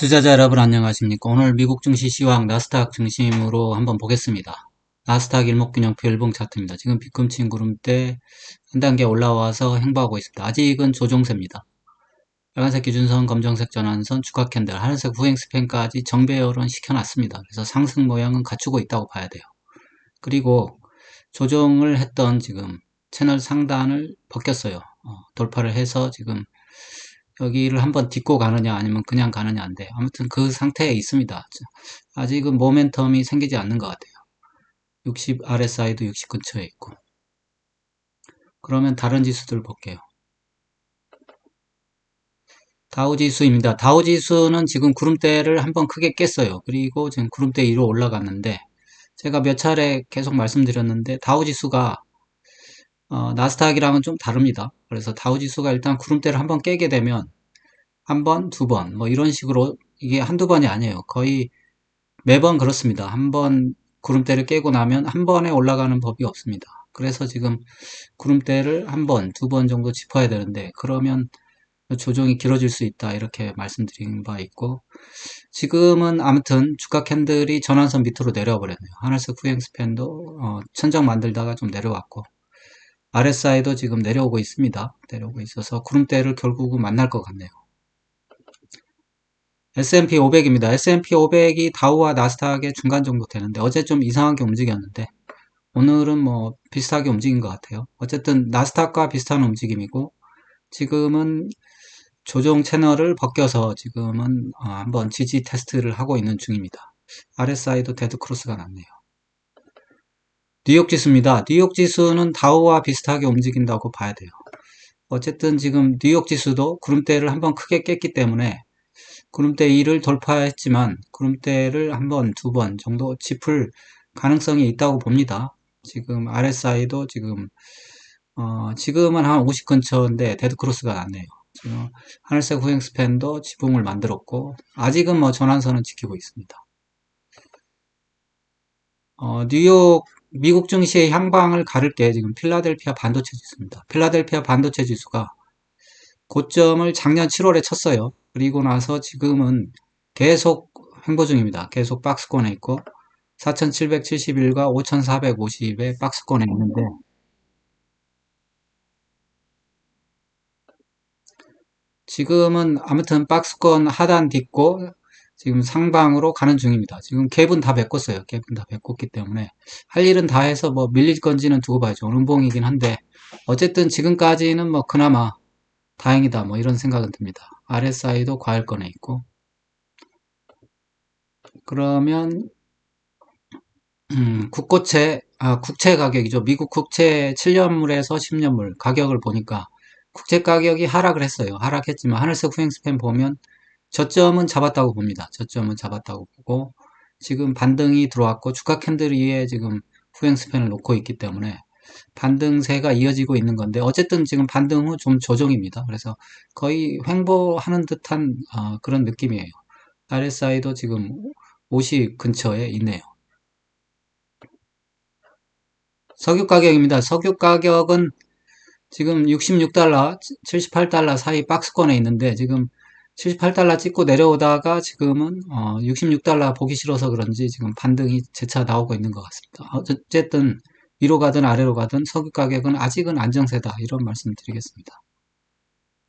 투자자 여러분 안녕하십니까? 오늘 미국 증시 시황 나스닥 중심으로 한번 보겠습니다. 나스닥 일목균형표 일봉 차트입니다. 지금 비꿈친 구름대 한 단계 올라와서 행보하고 있습니다. 아직은 조종세입니다. 빨간색 기준선 검정색 전환선 주가 캔들 하늘색 후행 스팬까지 정배열은 시켜놨습니다. 그래서 상승 모양은 갖추고 있다고 봐야 돼요. 그리고 조정을 했던 지금 채널 상단을 벗겼어요. 어, 돌파를 해서 지금 여기를 한번 딛고 가느냐 아니면 그냥 가느냐 안돼 아무튼 그 상태에 있습니다. 아직은 모멘텀이 생기지 않는 것 같아요. 60 RSI도 60 근처에 있고. 그러면 다른 지수들 볼게요. 다우지수입니다. 다우지수는 지금 구름대를 한번 크게 깼어요. 그리고 지금 구름대 위로 올라갔는데 제가 몇 차례 계속 말씀드렸는데 다우지수가 어, 나스닥이랑은 좀 다릅니다. 그래서 다우지수가 일단 구름대를 한번 깨게 되면 한 번, 두 번, 뭐 이런 식으로 이게 한두 번이 아니에요. 거의 매번 그렇습니다. 한 번 구름대를 깨고 나면 한 번에 올라가는 법이 없습니다. 그래서 지금 구름대를 한 번, 두 번 정도 짚어야 되는데 그러면 조정이 길어질 수 있다 이렇게 말씀드린 바 있고 지금은 아무튼 주가 캔들이 전환선 밑으로 내려와 버렸네요. 하늘색 후행 스팬도 어, 천정 만들다가 좀 내려왔고 RSI도 지금 내려오고 있습니다. 내려오고 있어서 구름대를 결국은 만날 것 같네요. S&P 500입니다. S&P 500이 다우와 나스닥의 중간 정도 되는데 어제 좀 이상하게 움직였는데 오늘은 뭐 비슷하게 움직인 것 같아요. 어쨌든 나스닥과 비슷한 움직임이고 지금은 조정 채널을 벗겨서 지금은 어, 한번 지지 테스트를 하고 있는 중입니다. RSI도 데드 크로스가 났네요. 뉴욕 지수입니다. 뉴욕 지수는 다우와 비슷하게 움직인다고 봐야 돼요. 어쨌든 지금 뉴욕 지수도 구름대를 한번 크게 깼기 때문에 구름대 2를 돌파했지만 구름대를 한 번, 두 번 정도 짚을 가능성이 있다고 봅니다. 지금 RSI도 지금 어, 지금은 한 50 근처인데 데드 크로스가 났네요. 지금 하늘색 후행 스팬도 지붕을 만들었고 아직은 뭐 전환선은 지키고 있습니다. 어, 뉴욕 미국 증시의 향방을 가를 때 지금 필라델피아 반도체 지수입니다. 필라델피아 반도체 지수가 고점을 작년 7월에 쳤어요. 그리고 나서 지금은 계속 횡보 중입니다. 계속 박스권에 있고 4771과 5450의 박스권에 있는데 지금은 아무튼 박스권 하단 딛고 지금 상방으로 가는 중입니다. 지금 갭은 다 메꿨어요. 갭은 다 메꿨기 때문에 할 일은 다 해서 뭐 밀릴 건지는 두고 봐야죠. 은봉이긴 한데 어쨌든 지금까지는 뭐 그나마 다행이다 뭐 이런 생각은 듭니다. RSI도 과열권에 있고 그러면 음, 국고채 아, 국채 가격이죠. 미국 국채 7년물에서 10년물 가격을 보니까 국채 가격이 하락을 했어요. 하락했지만 하늘색 후행 스팬 보면 저점은 잡았다고 봅니다. 저점은 잡았다고 보고 지금 반등이 들어왔고 주가 캔들 위에 지금 후행 스팬을 놓고 있기 때문에 반등세가 이어지고 있는 건데 어쨌든 지금 반등 후 좀 조정입니다. 그래서 거의 횡보하는 듯한 어, 그런 느낌이에요. RSI도 지금 50 근처에 있네요. 석유 가격입니다. 석유 가격은 지금 66달러, 78달러 사이 박스권에 있는데 지금 78달러 찍고 내려오다가 지금은 어 66달러 보기 싫어서 그런지 지금 반등이 재차 나오고 있는 것 같습니다. 어쨌든 위로 가든 아래로 가든 석유 가격은 아직은 안정세다 이런 말씀 드리겠습니다.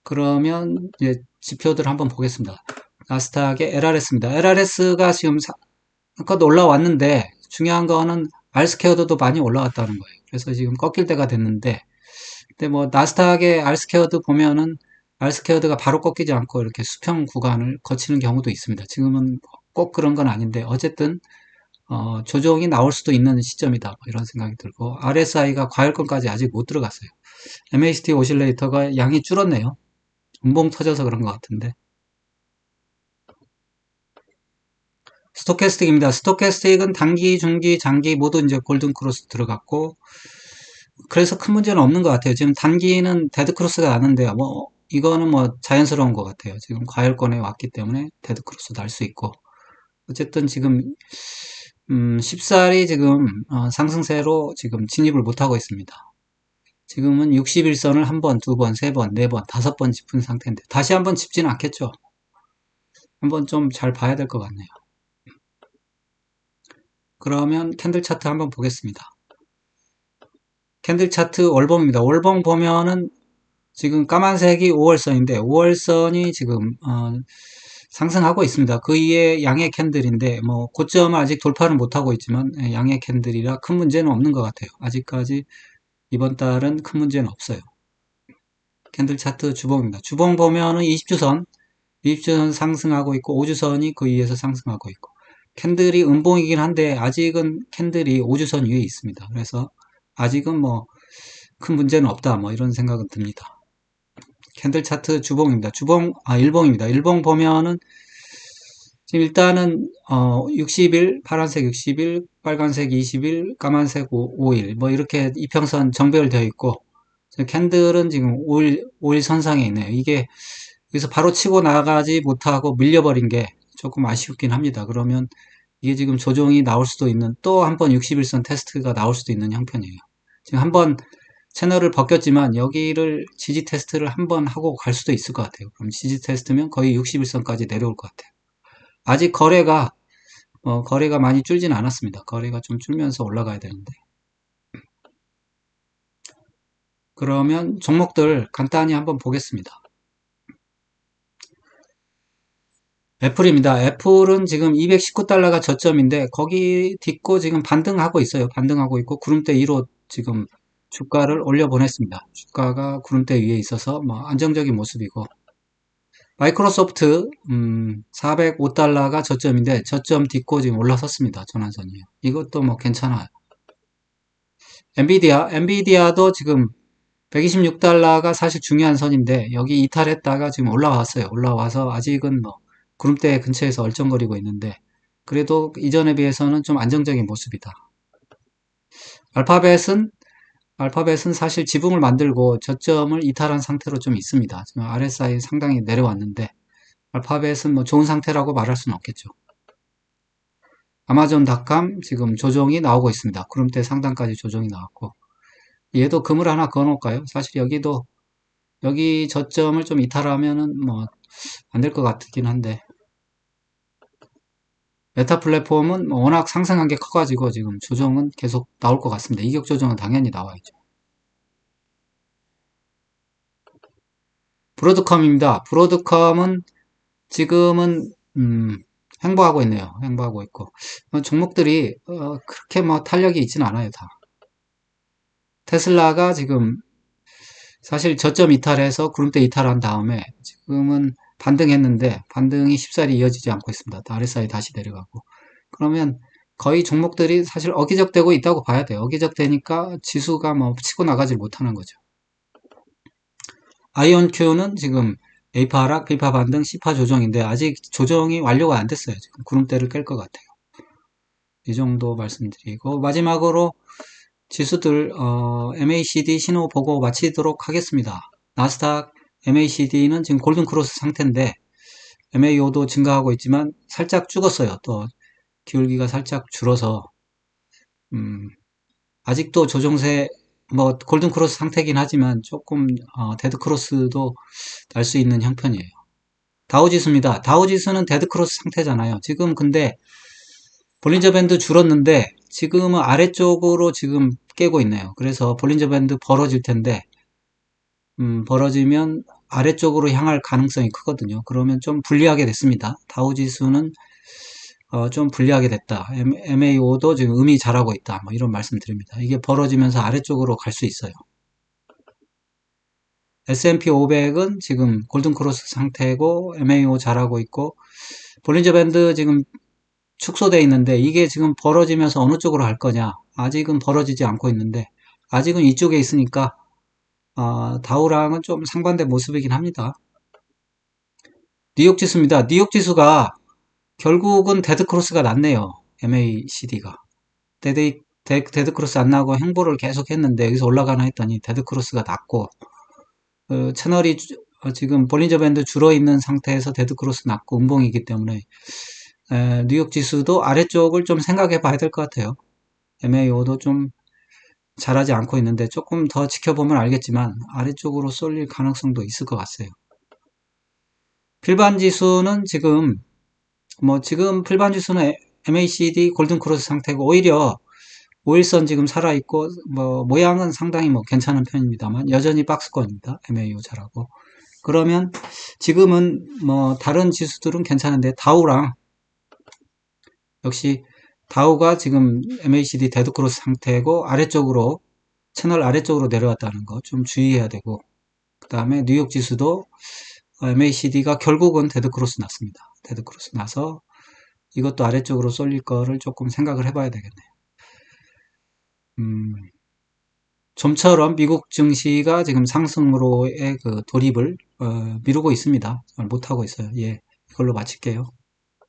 그러면 이제 지표들 한번 보겠습니다. 나스닥의 LRS입니다. LRS가 지금 한껏 올라왔는데 중요한 거는 알스케어드도 많이 올라왔다는 거예요. 그래서 지금 꺾일 때가 됐는데 근데 뭐 나스닥의 알스케어드 보면은 알스케어드가 바로 꺾이지 않고 이렇게 수평 구간을 거치는 경우도 있습니다. 지금은 꼭 그런 건 아닌데 어쨌든 어, 조정이 나올 수도 있는 시점이다 뭐 이런 생각이 들고 RSI가 과열권까지 아직 못 들어갔어요. MACD 오실레이터가 양이 줄었네요. 음봉 터져서 그런 것 같은데 스토캐스틱입니다. 스토캐스틱은 단기, 중기, 장기 모두 이제 골든 크로스 들어갔고 그래서 큰 문제는 없는 것 같아요. 지금 단기는 데드 크로스가 나는데요. 뭐 이거는 뭐 자연스러운 것 같아요. 지금 과열권에 왔기 때문에 데드 크로스 날 수 있고 어쨌든 지금 음, 14일이 지금 어, 상승세로 지금 진입을 못하고 있습니다. 지금은 61선을 한 번, 두 번, 세 번, 네 번, 다섯 번 짚은 상태인데 다시 한번 짚지는 않겠죠. 한번 좀 잘 봐야 될 것 같네요. 그러면 캔들 차트 한번 보겠습니다. 캔들 차트 월봉입니다. 월봉 보면은 지금 까만색이 5월선인데 5월선이 지금 어, 상승하고 있습니다. 그 위에 양의 캔들인데 뭐 고점을 아직 돌파를 못하고 있지만 예, 양의 캔들이라 큰 문제는 없는 것 같아요. 아직까지 이번 달은 큰 문제는 없어요. 캔들 차트 주봉입니다. 주봉 보면은 20주선 20주선 상승하고 있고 5주선이 그 위에서 상승하고 있고 캔들이 음봉이긴 한데 아직은 캔들이 5주선 위에 있습니다. 그래서 아직은 뭐 큰 문제는 없다 뭐 이런 생각은 듭니다. 캔들 차트 주봉입니다. 주봉 아 일봉입니다. 일봉 보면은 지금 일단은 어 60일 파란색 60일 빨간색 20일 까만색 5, 일뭐 이렇게 이평선 정배열되어 있고 캔들은 지금 5일 5일 선상에 있네요. 이게 여기서 바로 치고 나가지 못하고 밀려버린 게 조금 아쉽긴 합니다. 그러면 이게 지금 조정이 나올 수도 있는 또 한 번 61선 테스트가 나올 수도 있는 형편이에요. 지금 한번 채널을 벗겼지만 여기를 지지 테스트를 한번 하고 갈 수도 있을 것 같아요. 그럼 지지 테스트면 거의 61선까지 내려올 것 같아요. 아직 거래가 어, 거래가 많이 줄진 않았습니다. 거래가 좀 줄면서 올라가야 되는데. 그러면 종목들 간단히 한번 보겠습니다. 애플입니다. 애플은 지금 219달러가 저점인데 거기 딛고 지금 반등하고 있어요. 반등하고 있고 구름대 1호 지금 주가를 올려 보냈습니다. 주가가 구름대 위에 있어서 뭐 안정적인 모습이고 마이크로소프트 음, 405달러가 저점인데 저점 딛고 지금 올라섰습니다. 전환선이에요. 이것도 뭐 괜찮아요. 엔비디아, 엔비디아도 지금 126달러가 사실 중요한 선인데 여기 이탈했다가 지금 올라왔어요. 올라와서 아직은 뭐 구름대 근처에서 얼쩡거리고 있는데 그래도 이전에 비해서는 좀 안정적인 모습이다. 알파벳은 알파벳은 사실 지붕을 만들고 저점을 이탈한 상태로 좀 있습니다. 지금 RSI 상당히 내려왔는데 알파벳은 뭐 좋은 상태라고 말할 수는 없겠죠. 아마존닷컴 지금 조정이 나오고 있습니다. 구름대 상단까지 조정이 나왔고 얘도 금을 하나 그어 놓을까요? 사실 여기도 여기 저점을 좀 이탈하면은 뭐 안 될 것 같긴 한데 메타 플랫폼은 뭐 워낙 상승한 게 커가지고 지금 조정은 계속 나올 것 같습니다. 이격 조정은 당연히 나와야죠. 브로드컴입니다. 브로드컴은 지금은 음, 행보하고 있네요. 행보하고 있고 어, 종목들이 어, 그렇게 뭐 탄력이 있지는 않아요. 다 테슬라가 지금 사실 저점 이탈해서 구름대 이탈한 다음에 지금은 반등했는데 반등이 쉽사리 이어지지 않고 있습니다. RSI 다시 내려가고 그러면 거의 종목들이 사실 어기적되고 있다고 봐야 돼요. 어기적되니까 지수가 뭐 치고 나가지 못하는 거죠. 아이온큐는 지금 A파 하락, B파 반등, C파 조정인데 아직 조정이 완료가 안 됐어요. 지금 구름대를 깰 것 같아요. 이 정도 말씀드리고 마지막으로 지수들 어, MACD 신호 보고 마치도록 하겠습니다. 나스닥 MACD는 지금 골든 크로스 상태인데 MAO도 증가하고 있지만 살짝 죽었어요. 또 기울기가 살짝 줄어서 음, 아직도 조정세 뭐 골든 크로스 상태긴 하지만 조금 어, 데드 크로스도 날 수 있는 형편이에요. 다우지수입니다. 다우지수는 데드 크로스 상태잖아요. 지금 근데 볼린저 밴드 줄었는데 지금은 아래쪽으로 지금 깨고 있네요. 그래서 볼린저 밴드 벌어질 텐데 음, 벌어지면 아래쪽으로 향할 가능성이 크거든요. 그러면 좀 불리하게 됐습니다. 다우지수는 어, 좀 불리하게 됐다. MAO도 지금 음이 잘하고 있다. 뭐 이런 말씀 드립니다. 이게 벌어지면서 아래쪽으로 갈 수 있어요. S&P 500은 지금 골든크로스 상태고 MAO 잘하고 있고 볼린저 밴드 지금 축소되어 있는데 이게 지금 벌어지면서 어느 쪽으로 갈 거냐 아직은 벌어지지 않고 있는데 아직은 이쪽에 있으니까 어, 다우랑은 좀 상반된 모습이긴 합니다. 뉴욕 지수입니다. 뉴욕 지수가 결국은 데드크로스가 났네요. MACD가. 데드, 데드 크로스 안 나고 행보를 계속 했는데 여기서 올라가나 했더니 데드크로스가 났고 어, 채널이 어, 지금 볼린저 밴드 줄어 있는 상태에서 데드크로스 났고 음봉이기 때문에 에, 뉴욕 지수도 아래쪽을 좀 생각해 봐야 될 것 같아요. MAO도 좀 잘하지 않고 있는데 조금 더 지켜보면 알겠지만 아래쪽으로 쏠릴 가능성도 있을 것 같아요. 필반 지수는 지금 뭐 지금 풀반 지수는 MACD 골든 크로스 상태고 오히려 5일선 지금 살아있고 뭐 모양은 상당히 뭐 괜찮은 편입니다만 여전히 박스권입니다. MAO 잘하고 그러면 지금은 뭐 다른 지수들은 괜찮은데 다우랑 역시 다우가 지금 MACD 데드크로스 상태고 아래쪽으로 채널 아래쪽으로 내려왔다는 거 좀 주의해야 되고 그 다음에 뉴욕 지수도 MACD가 결국은 데드크로스 났습니다. 데드크로스 나서 이것도 아래쪽으로 쏠릴 거를 조금 생각을 해봐야 되겠네요. 음, 좀처럼 미국 증시가 지금 상승으로의 그 돌입을 어, 미루고 있습니다. 못하고 있어요. 예, 이걸로 마칠게요.